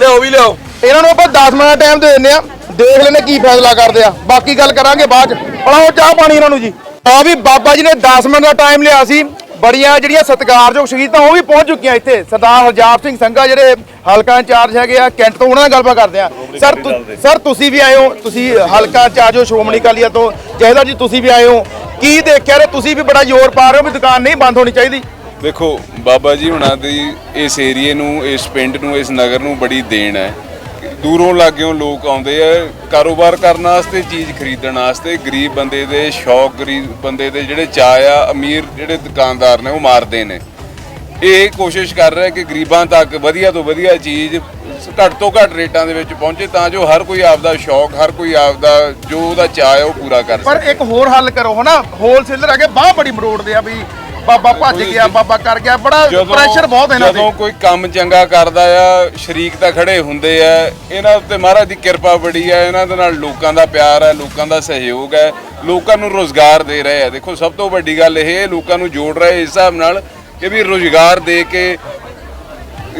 ਲਿਆਓ ਵੀ ਲਿਆਓ। ਇਹਨਾਂ ਨੂੰ ਆਪਾਂ 10 ਮਿੰਟ ਦਾ ਟਾਈਮ ਦੇ ਦਿੰਦੇ ਆ। ਦੇਖ ਲੈਣੇ ਕੀ ਫੈਸਲਾ ਕਰਦੇ ਆ। ਬਾਕੀ ਗੱਲ ਕਰਾਂਗੇ ਬਾਅਦ ਚ। ਪੜਾਓ ਚਾਹ ਪਾਣੀ ਇਹਨਾਂ ਨੂੰ ਜੀ। ਆ ਵੀ ਬਾਬਾ ਜੀ ਨੇ 10 ਮਿੰਟ ਦਾ ਟਾਈਮ ਲਿਆ ਸੀ। ਬੜੀਆਂ ਜਿਹੜੀਆਂ ਸਤਿਕਾਰਯੋਗ ਸ਼ਹੀਦਾਂ ਉਹ ਵੀ ਪਹੁੰਚ ਚੁੱਕੀਆਂ ਇੱਥੇ। ਸਰਦਾਰ ਹਰਜਾਪ ਸਿੰਘ ਸੰਘਾ ਜਿਹੜੇ ਹਲਕਾ ਇੰਚਾਰਜ ਹੈਗੇ ਆ ਕੈਂਟ ਤੋਂ ਉਹਨਾਂ ਨਾਲ ਗੱਲਬਾਤ ਕਰਦੇ ਆ। ਸਰ ਸਰ ਤੁਸੀਂ ਵੀ ਆਏ ਹੋ ਤੁਸੀਂ ਹਲਕਾ ਇੰਚਾਰਜ ਹੋ ਸ਼੍ਰੋਮਣੀ ਅਕਾਲੀਆ ਤੋਂ। ਜਹਦਾ ਜੀ ਤੁਸੀਂ ਵੀ ਆਏ ਹੋ। ਕੀ ਦੇਖਿਆ ਰੇ ਤੁਸੀਂ ਵੀ ਬੜਾ ਜ਼ੋਰ ਪਾ ਰਹੇ ਹੋ ਵੀ ਦੁਕਾਨ ਨਹੀਂ ਬੰਦ ਹੋਣੀ ਚਾਹੀਦੀ? ਦੇਖੋ ਬਾਬਾ ਜੀ ਹੁਣਾਂ ਦੀ ਇਸ ਏਰੀਏ ਨੂੰ ਇਸ ਪਿੰਡ ਨੂੰ ਇਸ ਨਗਰ ਨੂੰ ਬੜੀ ਦੇਣ ਹੈ। ਦੂਰੋਂ ਲਾਗਿਓਂ ਲੋਕ ਆਉਂਦੇ ਆ ਕਾਰੋਬਾਰ ਕਰਨ ਵਾਸਤੇ ਚੀਜ਼ ਖਰੀਦਣ ਵਾਸਤੇ ਗਰੀਬ ਬੰਦੇ ਦੇ ਸ਼ੌਕ ਗਰੀਬ ਬੰਦੇ ਦੇ ਜਿਹੜੇ ਚਾਅ ਆ ਅਮੀਰ ਜਿਹੜੇ ਦੁਕਾਨਦਾਰ ਨੇ ਉਹ ਮਾਰਦੇ ਨੇ। ਇਹ ਕੋਸ਼ਿਸ਼ ਕਰ ਰਿਹਾ ਕਿ ਗਰੀਬਾਂ ਤੱਕ ਵਧੀਆ ਤੋਂ ਵਧੀਆ ਚੀਜ਼ ਘੱਟ ਤੋਂ ਘੱਟ ਰੇਟਾਂ ਦੇ ਵਿੱਚ ਪਹੁੰਚੇ ਤਾਂ ਜੋ ਹਰ ਕੋਈ ਆਪਦਾ ਸ਼ੌਕ ਹਰ ਕੋਈ ਆਪਦਾ ਜੋ ਉਹਦਾ ਚਾਅ ਹੈ ਉਹ ਪੂਰਾ ਕਰ ਪਰ ਸਕੇ। ਇੱਕ ਹੋਰ ਹੱਲ ਕਰੋ ਹਨਾ? ਹੋਲਸੇਲਰ ਕੇ ਬਾਹ ਬੜੀ ਮਰੋੜਦੇ ਆ ਵੀ ਬਾਬਾ ਭੱਜ ਗਿਆ ਬਾਬਾ ਕਰ ਗਿਆ ਬੜਾ ਪ੍ਰੈਸ਼ਰ ਬਹੁਤ ਇਹਨਾਂ ਜਦੋਂ ਤੇ ਕੋਈ ਕੰਮ ਚੰਗਾ ਕਰਦਾ ਆ ਸ਼ਰੀਕ ਤਾਂ ਖੜੇ ਹੁੰਦੇ ਆ ਇਹਨਾਂ ਉੱਤੇ ਮਹਾਰਾਜ ਦੀ ਕਿਰਪਾ ਬੜੀ ਆ ਇਹਨਾਂ ਦੇ ਨਾਲ ਲੋਕਾਂ ਦਾ ਪਿਆਰ ਹੈ ਲੋਕਾਂ ਦਾ ਸਹਿਯੋਗ ਹੈ ਲੋਕਾਂ ਨੂੰ ਰੋਜ਼ਗਾਰ ਦੇ ਰਹੇ ਆ। ਦੇਖੋ ਸਭ ਤੋਂ ਵੱਡੀ ਗੱਲ ਇਹ ਲੋਕਾਂ ਨੂੰ ਜੋੜ ਰਹੇ ਇਸ ਹਿਸਾਬ ਨਾਲ ਕਿ ਵੀ ਰੋਜ਼ਗਾਰ ਦੇ ਕੇ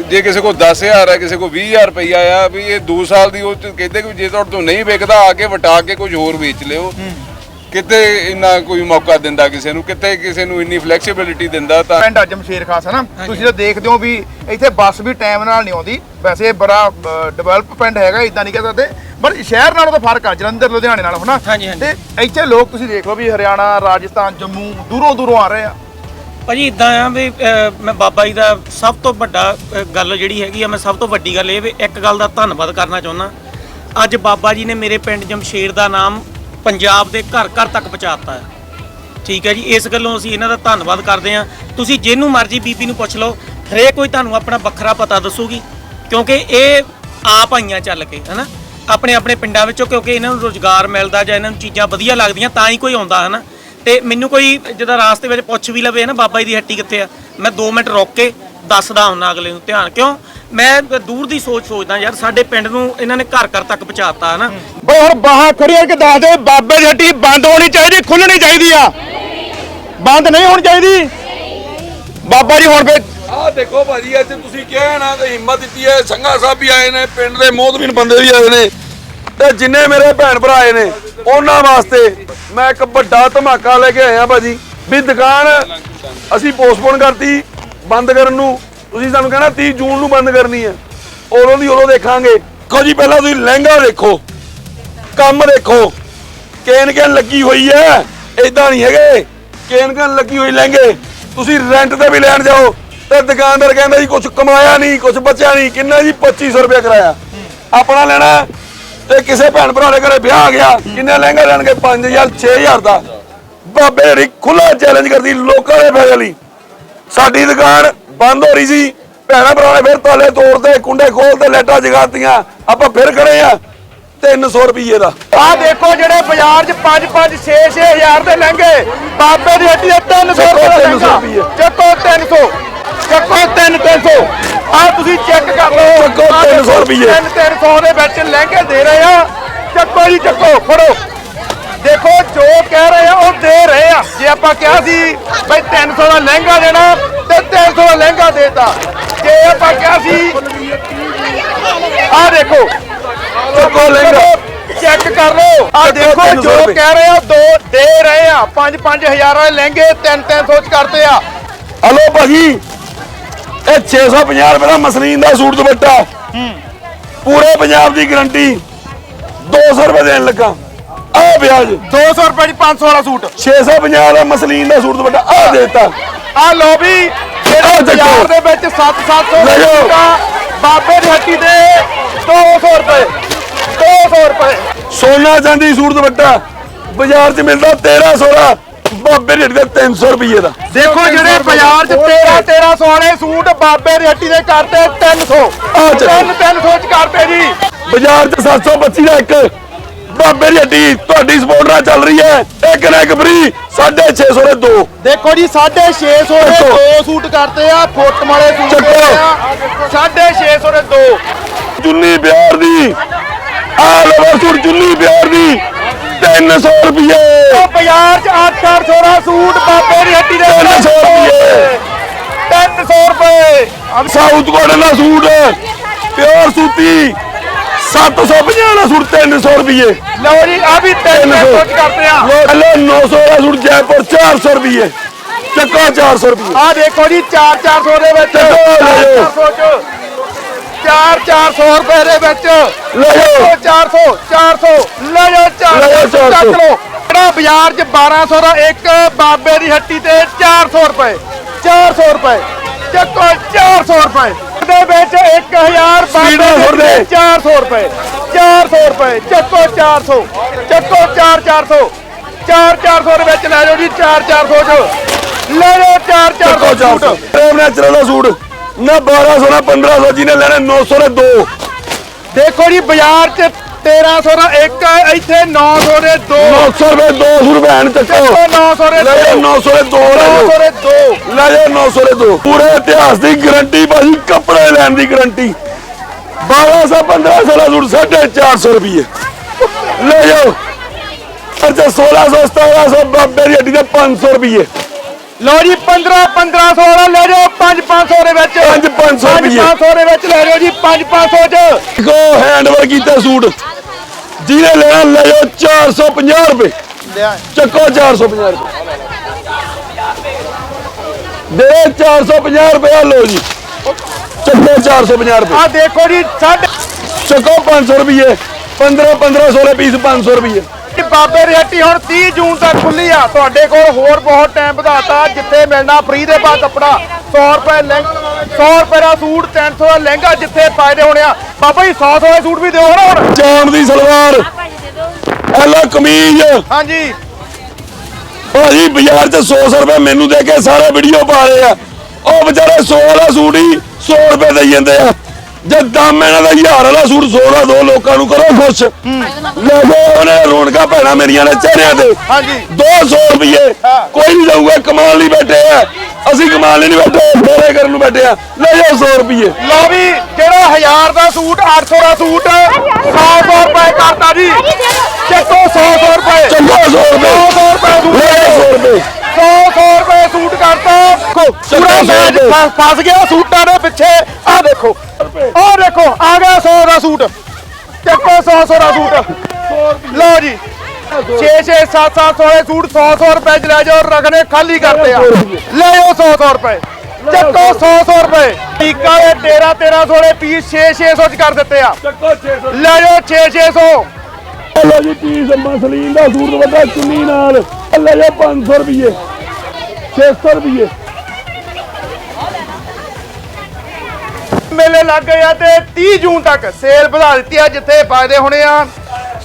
ਜੇ ਕਿਸੇ ਕੋ 10000 ਹੈ ਕਿਸੇ ਕੋ 20000 ਰੁਪਈਆ ਆ ਵੀ ਇਹ 2 ਸਾਲ ਦੀ ਉਹ 'ਚ ਕਹਿੰਦੇ ਕਿ ਜੇ ਤੁਹਾਡੇ ਤੋਂ ਨਹੀਂ ਵਿਕਦਾ ਆ ਕੇ ਵਟਾ ਕੇ ਕੁਝ ਹੋਰ ਵੇਚ ਲਿਓ। ਕਿਤੇ ਇੰਨਾ ਕੋਈ ਮੌਕਾ ਦਿੰਦਾ ਕਿਸੇ ਨੂੰ ਕਿਤੇ ਕਿਸੇ ਨੂੰ ਇੰਨੀ ਫਲੈਕਸੀਬਿਲਿਟੀ ਦਿੰਦਾ ਤਾਂ ਪਿੰਡ ਆ ਜਮਸ਼ੇਰ ਖਾਸ ਹੈ ਨਾ ਤੁਸੀਂ ਤਾਂ ਦੇਖਦੇ ਹੋ ਵੀ ਇੱਥੇ ਬੱਸ ਵੀ ਟਾਈਮ ਨਾਲ ਨਹੀਂ ਆਉਂਦੀ। ਵੈਸੇ ਇਹ ਬੜਾ ਡਿਵੈਲਪ ਪਿੰਡ ਹੈਗਾ ਇਦਾਂ ਨਹੀਂ ਕਹਿ ਸਕਦੇ ਪਰ ਸ਼ਹਿਰ ਨਾਲੋਂ ਤਾਂ ਫ਼ਰਕ ਆ ਜਲੰਧਰ ਲੁਧਿਆਣੇ ਨਾਲ ਹਨਾ? ਹਾਂਜੀ, ਹਾਂਜੀ। ਤੇ ਇੱਥੇ ਲੋਕ ਤੁਸੀਂ ਦੇਖ ਲਓ ਵੀ ਹਰਿਆਣਾ ਰਾਜਸਥਾਨ ਜੰਮੂ ਦੂਰੋਂ ਦੂਰੋਂ ਆ ਰਹੇ ਆ। ਭਾਜੀ ਇਦਾਂ ਆ ਵੀ ਮੈਂ ਬਾਬਾ ਜੀ ਦਾ ਸਭ ਤੋਂ ਵੱਡਾ ਗੱਲ ਜਿਹੜੀ ਹੈਗੀ ਆ ਮੈਂ ਸਭ ਤੋਂ ਵੱਡੀ ਗੱਲ ਇਹ ਵੀ ਇੱਕ ਗੱਲ ਦਾ ਧੰਨਵਾਦ ਕਰਨਾ ਚਾਹੁੰਦਾ। ਅੱਜ ਬਾਬਾ ਜੀ ਨੇ ਮੇਰੇ ਪਿੰਡ ਜਮਸ਼ੇਰ ਦਾ ਨਾਮ ਪੰਜਾਬ ਦੇ ਘਰ ਘਰ ਤੱਕ ਪਹੁੰਚਾਤਾ ਹੈ। ਠੀਕ ਹੈ ਜੀ, ਇਸ ਗੱਲੋਂ ਅਸੀਂ ਇਹਨਾਂ ਦਾ ਧੰਨਵਾਦ ਕਰਦੇ ਹਾਂ। ਤੁਸੀਂ ਜਿਹਨੂੰ ਮਰਜ਼ੀ ਬੀਬੀ ਨੂੰ ਪੁੱਛ ਲਓ, ਹਰੇਕ ਕੋਈ ਤੁਹਾਨੂੰ ਆਪਣਾ ਵੱਖਰਾ ਪਤਾ ਦੱਸੂਗੀ, ਕਿਉਂਕਿ ਇਹ ਆਪ ਆਈਆਂ ਚੱਲ ਕੇ, ਹਨਾ? ਆਪਣੇ ਆਪਣੇ ਪਿੰਡਾਂ ਵਿੱਚੋਂ, ਕਿਉਂਕਿ ਇਹਨਾਂ ਨੂੰ ਰੋਜ਼ਗਾਰ ਮਿਲਦਾ ਜਾਂ ਇਹਨਾਂ ਨੂੰ ਚੀਜ਼ਾਂ ਵਧੀਆ ਲੱਗਦੀਆਂ, ਤਾਂ ਹੀ ਕੋਈ ਆਉਂਦਾ, ਹਨਾ? ਤੇ ਮੈਨੂੰ ਕੋਈ ਜਦੋਂ ਰਾਸਤੇ ਵਿੱਚ ਪੁੱਛ ਵੀ ਲਵੇ ਨਾ ਬਾਬਾ ਜੀ ਦੀ ਹੱਟੀ ਕਿੱਥੇ ਆ? ਮੈਂ 2 ਮਿੰਟ ਰੁਕ ਕੇ ਦੱਸਦਾ ਹੁੰਦਾ ਅਗਲੇ ਨੂੰ ਧਿਆਨ। ਕਿਉਂ? ਮੈਂ ਦੂਰ ਦੀ ਸੋਚ ਸੋਚਦਾ ਯਾਰ, ਸਾਡੇ ਪਿੰਡ ਨੂੰ ਇਹਨਾਂ ਨੇ ਘਰ ਘਰ ਤੱਕ ਪਹੁੰਚਾਤਾ, ਹਨਾ? ਬਈ ਹੁਣ ਬਾਹਾਂ ਖੜੀਆਂ ਕੇ ਦੱਸ ਦੇ ਬਾਬੇ ਦੀ ਹੱਟੀ ਬੰਦ ਹੋਣੀ ਚਾਹੀਦੀ ਖੁੱਲਣੀ ਚਾਹੀਦੀ ਆ। ਬੰਦ ਨਹੀਂ ਹੋਣੀ ਚਾਹੀਦੀ। ਬਾਬਾ ਜੀ ਹੁਣ ਫੇ ਆਹ ਦੇਖੋ ਭਾਜੀ, ਅੱਜ ਤੁਸੀਂ ਕਿਹਾ ਨਾ ਤੇ ਹਿੰਮਤ ਦਿੱਤੀ ਹੈ, ਸੰਘਾ ਸਾਹਿਬ ਵੀ ਆਏ ਨੇ, ਪਿੰਡ ਦੇ ਮੋਹਤਵੀਨ ਬੰਦੇ ਵੀ ਆਏ ਨੇ ਤੇ ਜਿੰਨੇ ਮੇਰੇ ਭੈਣ ਭਰਾ ਆਏ ਨੇ, ਉਹਨਾਂ ਵਾਸਤੇ ਮੈਂ ਇੱਕ ਵੱਡਾ ਧਮਾਕਾ ਲੈ ਕੇ ਆਇਆ ਭਾਜੀ। ਵੀ ਦੁਕਾਨ ਅਸੀਂ ਪੋਸਟਪੋਨ ਕਰਤੀ, ਬੰਦ ਕਰਨ ਨੂੰ। ਤੁਸੀਂ ਸਾਨੂੰ ਕਹਿਣਾ 30 ਜੂਨ ਨੂੰ ਬੰਦ ਕਰਨੀ ਹੈ। ਉਦੋਂ ਦੀ ਉਦੋਂ ਦੇਖਾਂਗੇ। ਦੇਖੋ ਜੀ, ਪਹਿਲਾਂ ਤੁਸੀਂ ਲਹਿੰਗਾ ਦੇਖੋ। ਕੰਮ ਦੇਖੋ। ਕੇਨ ਕੇਨ ਲੱਗੀ ਹੋਈ ਹੈ। ਇਦਾਂ ਨਹੀਂ ਹੈਗੇ। ਕੇਨ ਕੇਨ ਲੱਗੀ ਹੋਈ ਲਹਿੰਗੇ। ਤੁਸੀਂ ਰੈਂਟ ਤੇ ਵੀ ਲੈਣ ਜਾਓ। ਤੇ ਦੁਕਾਨਦਾਰ ਕਹਿੰਦਾ ਜੀ ਕੁਝ ਕਮਾਇਆ ਨਹੀਂ ਕੁਝ ਬਚਿਆ ਨਹੀਂ। ਕਿੰਨਾ ਜੀ? 2500 ਰੁਪਏ ਕਰਾਇਆ। ਆਪਣਾ ਲੈਣਾ ਤੇ ਕਿਸੇ ਭੈਣ ਭਰਾ ਦੇ ਘਰੇ ਵਿਆਹ ਆ ਗਿਆ। ਕਿੰਨੇ ਲਹਿੰਗਾ ਲੈਣਗੇ? 5000 6000 ਦਾ। ਬਾਬੇ ਜਿਹੜੀ ਖੁੱਲਾ ਚੈਲੰਜ ਕਰਦੀ ਲੋਕਾਂ ਦੇ ਫਾਇਦੇ ਲਈ। ਸਾਡੀ ਦੁਕਾਨ ਬੰਦ ਹੋ ਰਹੀ ਸੀ। ਭੈਣਾਂ ਭਰਾ ਨੇ ਫਿਰ ਤਾਲੇ ਤੋੜਦੇ, ਕੁੰਡੇ ਖੋਲਦੇ ਲਾਈਟਾਂ ਜਗਾਤੀਆਂ। ਆਪਾਂ ਫਿਰ ਖੜੇ ਆ 300 ਰੁਪਏ ਦਾ। ਆਹ ਦੇਖੋ ਜਿਹੜੇ ਬਾਜ਼ਾਰ 'ਚ 5 5 6 6000 ਦੇ ਲਹਿੰਗੇ ਬਾਬੇ ਦੀ ਹੱਟੀ ਦੇ 300 ਰੁਪਏ ਦਾ ਲਹਿੰਗਾ। ਚੱਕੋ 300 ਚੱਕੋ 3 300 ਆਹ ਤੁਸੀਂ ਚੈੱਕ ਕਰ ਲਓ। ਚੱਕੋ 300 ਰੁਪਈਏ। 3 300 ਦੇ ਵਿੱਚ ਲਹਿੰਗੇ ਦੇ ਰਹੇ ਆ। ਚੱਕੋ ਜੀ ਚੱਕੋ ਫੜੋ। ਦੇਖੋ ਜੋ ਕਹਿ ਰਹੇ ਆ ਉਹ ਦੇ ਰਹੇ ਆ। ਜੇ ਆਪਾਂ ਕਿਹਾ ਸੀ ਬਈ 300 ਦਾ ਲਹਿੰਗਾ ਦੇਣਾ ਤੇ 300 ਦਾ ਲਹਿੰਗਾ ਦੇਤਾ। ਜੇ ਆਪਾਂ ਕਿਹਾ ਸੀ ਆਹ ਦੇਖੋ ਚੱਕੋ ਲਹਿੰਗਾ ਚੈੱਕ ਕਰ ਲਓ। ਆ ਦੇਖੋ ਜੋ। ਕਹਿ ਰਹੇ ਆ ਦੋ ਦੇ ਰਹੇ ਆ। 5-5000 ਵਾਲੇ ਲਹਿੰਗੇ 3-300 ਚ ਕਰਤੇ ਆ। ਹਲੋ ਭਾਜੀ ਇਹ 650 ਰੁਪਏ ਦਾ ਮਸਲੀਨ ਦਾ ਸੂਟ ਦੁਪੱਟਾ। ਪੂਰੇ ਪੰਜਾਬ ਦੀ ਗਾਰੰਟੀ। 200 ਰੁਪਏ ਦੇਣ ਲੱਗਾ। ਆ ਵਿਆਜ। 200 ਰੁਪਏ ਦੀ 500 ਵਾਲਾ ਸੂਟ। 650 ਦਾ ਮਸਲੀਨ ਦਾ ਸੂਟ ਦੁਪੱਟਾ। ਆ ਦੇਤਾ। ਆ ਲੋ ਵੀ ਜਿਹੜੇ। ਬਾਜ਼ਾਰ ਦੇ ਵਿੱਚ 7-700 ਲੈ ਜਾਓ। ਦਾ ਬਾਬੇ ਦੀ ਹੱਟੀ ਦੇ 200 ਰੁਪਏ। 200 ਰੁਪਏ। ਸੋਨਾ ਚਾਂਦੀ ਸੂਟ ਦੁਪੱਟਾ ਬਾਜ਼ਾਰ 'ਚ ਮਿਲਦਾ 1300 ਦਾ ਬਾਬੇ ਰੇਟ ਦੇ 300 ਰੁਪਏ ਦਾ। ਦੇਖੋ ਜਿਹੜੇ ਬਾਜ਼ਾਰ 'ਚ 13-1300 ਵਾਲੇ ਸੂਟ ਬਾਬੇ ਦੀ ਹੱਟੀ ਦੇ ਕਰਤੇ 300 ਆਹ ਚੱਲੋ। 3-300 ਚ ਕਰਤੇ ਜੀ। ਬਾਜ਼ਾਰ 'ਚ 725 ਦਾ ਇੱਕ। ਬਾਬੇ ਦੀ ਹੱਟੀ ਤੁਹਾਡੀ ਸਪੋਰਟ ਨਾਲ ਚੱਲ ਰਹੀ ਹੈ। ਇੱਕ ਨਾ ਇੱਕ ਫ੍ਰੀ 650 ਦੇ ਦੋ। ਦੇਖੋ ਜੀ 650 ਦੇ ਦੇਖੋ। ਦੋ ਸੂਟ ਕਰਤੇ ਆ ਫੁੱਟ ਵਾਲੇ ਸੂਟ ਚੱਕੋ। ਆ। 650 ਦੇ ਦੋ। ਚੁੰਨੀ ਬਿਹਾਰ ਦੀ ਆ ਲਵੋ ਸੂਟ ਚੁੰਨੀ ਪਿਆਰ ਦੀ 300 ਰੁਪਏ ਉਹ ਬਾਜ਼ਾਰ ਚ 8-800 ਸੂਟ ਬਾਬੇ ਦੀ ਹੱਟੀ ਦੇ 300 ਰੁਪਏ 300 ਰੁਪਏ। ਸਾਊਥ ਕੋਟਨ ਦਾ ਸੂਟ ਪਿਓਰ ਸੂਤੀ 750 ਦਾ ਸੂਟ 300 ਰੁਪਏ ਲਓ ਜੀ ਆ ਵੀ 300 ਸੂਟ ਕਰਦੇ ਆ ਲਓ 900 ਦਾ ਸੂਟ ਜੈਪੁਰ 400 ਰੁਪਏ ਚੱਕਾ 400 ਰੁਪਏ ਆ ਦੇਖੋ ਜੀ 4-400 ਦੇ ਵਿੱਚ। 400 ਚ। 4 400 ਰੁਪਏ ਦੇ ਵਿੱਚ ਲੈ ਜਾਓ 400 400 ਲੈ ਜਾਓ 400 ਚੱਕ ਲਓ ਜਿਹੜਾ ਬਾਜ਼ਾਰ 'ਚ 1200 ਦਾ ਇੱਕ ਬਾਬੇ ਦੀ ਹੱਟੀ ਤੇ 400 ਰੁਪਏ 400 ਰੁਪਏ ਚੱਕੋ 400 ਰੁਪਏ ਦੇ ਵਿੱਚ 1000 ਬਾਬੇ ਦੇ 400 ਰੁਪਏ 400 ਰੁਪਏ ਚੱਕੋ 400 ਚੱਕੋ 4 400 4 400 ਦੇ ਵਿੱਚ ਲੈ ਜਾਓ ਜੀ 4 400 ਚ ਲੈ ਲਓ 4 400 ਸੂਟ ਨੈਚਰਲ ਦਾ ਸੂਟ ਨਾ 1200 ਨਾ 1500 ਜਿਹਨੇ ਲੈਣੇ 900 ਦੇ ਦੋ। ਦੇਖੋ ਜੀ ਬਾਜ਼ਾਰ 'ਚ 1300 ਦਾ ਇੱਕ ਇੱਥੇ 900 ਦੇ ਦੋ। 900 ਰੁਪਏ ਦੋ ਸੂਟ ਭੈਣ ਚੱਕੋ। ਚੱਕੋ 900 ਦੇ ਲੈ ਜਾਓ ਦੋ। 900 ਦੇ ਦੋ ਲੈ 900 ਜਾਓ ਦੇ ਦੋ। ਲੈ ਜਾਓ 900 ਦੇ ਦੋ। ਪੂਰੇ ਇਤਿਹਾਸ ਦੀ ਗਾਰੰਟੀ ਭਾਜੀ ਕੱਪੜੇ ਲੈਣ ਦੀ ਗਾਰੰਟੀ। 1200 1500 ਦਾ ਸੂਟ 450 ਰੁਪਏ ਲੈ ਜਾਓ। ਅੱਛਾ 1600 1700 ਬਾਬੇ ਦੀ ਹੱਡੀ ਦੇ 500 ਰੁਪਏ ਲਓ ਜੀ 15 1500 ਵਾਲਾ ਲੈ ਜਾਓ 5 500 ਦੇ ਵਿੱਚ। 5 500 ਰੁਪਏ 500 ਦੇ ਵਿੱਚ ਲੈ ਜਾਓ ਜੀ 5 500 ਚ। ਦੇਖੋ ਹੈਂਡਵਰਕ ਕੀਤੇ ਸੂਟ। ਜਿਹਨੇ ਲੈਣਾ ਲੈ ਜਾਓ 450 ਰੁਪਏ। ਚੱਕੋ 450 ਰੁਪਏ। ਦੇ 450 ਰੁਪਏ ਲਓ ਜੀ। ਚੱਕੋ 450 ਰੁਪਏ। ਆ ਦੇਖੋ ਜੀ ਸਾਡੇ ਚੱਕੋ 500 ਰੁਪਏ 15 1500 ਦੇ ਪੀਸ 500 ਰੁਪਏ ਬਾਬੇ ਦੀ ਹੱਟੀ ਹੁਣ 30 ਜੂਨ ਤੱਕ ਖੁੱਲੀ ਆ। ਤੁਹਾਡੇ ਕੋਲ ਹੋਰ ਬਹੁਤ ਟਾਈਮ ਵਧਾਤਾ। ਜਿੱਥੇ ਮਿਲਣਾ ਫ੍ਰੀ ਦੇ ਬਾਅਦ ਕੱਪੜਾ 100 ਰੁਪਏ ਲਹਿੰਗਾ 100 ਰੁਪਏ ਦਾ ਸੂਟ 300 ਦਾ ਲਹਿੰਗਾ ਜਿੱਥੇ ਫਾਇਦੇ ਹੋਣੇ ਆ। ਬਾਬਾ ਜੀ 100 100 ਦੇ ਸੂਟ ਵੀ ਦਿਓ ਨਾ ਹੁਣ। ਜਾਮ ਦੀ ਸਲਵਾਰ। ਐਲੋ ਕਮੀਜ਼। ਹਾਂਜੀ। ਭਾਜੀ ਬਾਜ਼ਾਰ 'ਚ 100 100 ਰੁਪਏ ਮੈਨੂੰ ਦੇ ਕੇ ਸਾਰੇ ਵੀਡੀਓ ਪਾ ਰਹੇ ਆ। ਉਹ ਵਿਚਾਰੇ 100 ਵਾਲਾ ਸੂਟ ਹੀ 100 ਰੁਪਏ ਦੇਈ ਜਾਂਦੇ ਆ। ਜੇ ਦਮ ਇਹਨਾਂ ਦਾ 1000 ਵਾਲਾ ਸੂਟ 100 ਦਾ ਲੋਕਾਂ ਨੂੰ ਕਰੋ ਖੁਸ਼। ਲੈ ਜਾਓ ਉਹਨੇ ਰੌਣਕਾਂ ਭੈਣਾਂ ਮੇਰੀਆਂ ਨੇ ਚਿਹਰਿਆਂ ਤੇ। ਹਾਂਜੀ। 200 ਰੁਪਏ ਕੋਈ ਨਹੀਂ ਦਊਗਾ ਕਮਾਲ ਲਈ ਬੈਠੇ ਆ। ਅਸੀਂ ਕਮਾਲ ਲਈ ਨਹੀਂ ਬੈਠੇ ਫੇਰੇ ਕਰਨ ਨੂੰ ਬੈਠੇ ਆ। ਲੈ ਜਾਓ 100 ਰੁਪਏ ਲਓ ਵੀ ਜਿਹੜਾ 1000 ਦਾ ਸੂਟ 800 ਦਾ ਸੂਟ 100 100 ਰੁਪਏ ਕਰਤਾ ਜੀ। ਚੱਕੋ 100 100 ਰੁਪਏ। ਚੱਲੋ 100 ਰੁਪਏ। 100 ਰੁਪਏ ਸੂਟ ਲੈ ਜਾਓ 100 ਰੁਪਏ। 100 100 ਰੁਪਏ ਸੂਟ ਕਰਤਾ। ਪੂਰਾ ਰੁਪਏ। ਫਸ- ਗਿਆ ਸੂਟਾਂ ਦੇ ਪਿੱਛੇ। ਆਹ ਦੇਖੋ ਆਹ ਦੇਖੋ ਆ ਗਿਆ 100 ਦਾ ਸੂਟ। ਚੱਕੋ 100 100 ਦਾ ਸੂਟ। ਲਓ ਜੀ 6 6 7 700 ਦੇ ਸੂਟ 100 100 ਰੁਪਏ ਚ ਲੈ ਜਾਓ ਰਗਨੇ ਖਾਲੀ ਕਰਤੇ ਆ। ਲੈ ਜਾਓ 100 100 ਰੁਪਏ। ਚੱਕੋ 100 100 ਰੁਪਏ। ਟੀਕਾ ਦੇ 13 1300 ਦੇ ਪੀਸ 6 600 ਚ ਕਰ ਦਿੱਤੇ ਆ। ਚੱਕੋ 600 ਲੈ ਜਾਓ 6 600 ਲੋ ਜੀ ਪੀਸ ਮਸਲੀਨ ਦਾ ਸੂਟ ਵੱਡਾ ਚੁੰਨੀ ਨਾਲ। ਲੈ ਜਾਓ 500 ਰੁਪਏ 600 ਰੁਪਏ ਮੇਲੇ ਲੱਗ ਗਏ ਆ ਤੇ 30 ਜੂਨ ਤੱਕ ਸੇਲ ਵਧਾ ਦਿੱਤੀ ਆ, ਜਿੱਥੇ ਫਾਇਦੇ ਹੋਣੇ ਆ।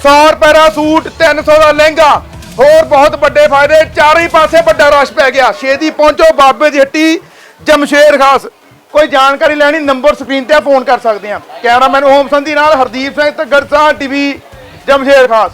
100 ਰੁਪਏ ਦਾ ਸੂਟ 300 ਦਾ ਲਹਿੰਗਾ, ਹੋਰ ਬਹੁਤ ਵੱਡੇ ਫਾਇਦੇ। ਚਾਰੇ ਪਾਸੇ ਵੱਡਾ ਰਸ਼ ਪੈ ਗਿਆ। ਛੇਤੀ ਪਹੁੰਚੋ, ਬਾਬੇ ਦੀ ਹੱਟੀ, ਜਮਸ਼ੇਰ ਖਾਸ। ਕੋਈ ਜਾਣਕਾਰੀ ਲੈਣੀ, ਨੰਬਰ ਸਕਰੀਨ ਤੇ ਫੋਨ ਕਰ ਸਕਦੇ ਆ। ਕੈਮਰਾਮੈਨ ਓਮ ਸੰਧੀ ਨਾਲ ਹਰਦੀਪ ਸਿੰਘ ਤੇ ਗੜਸਾ, ਟੀਵੀ, ਜਮਸ਼ੇਰ ਖਾਸ।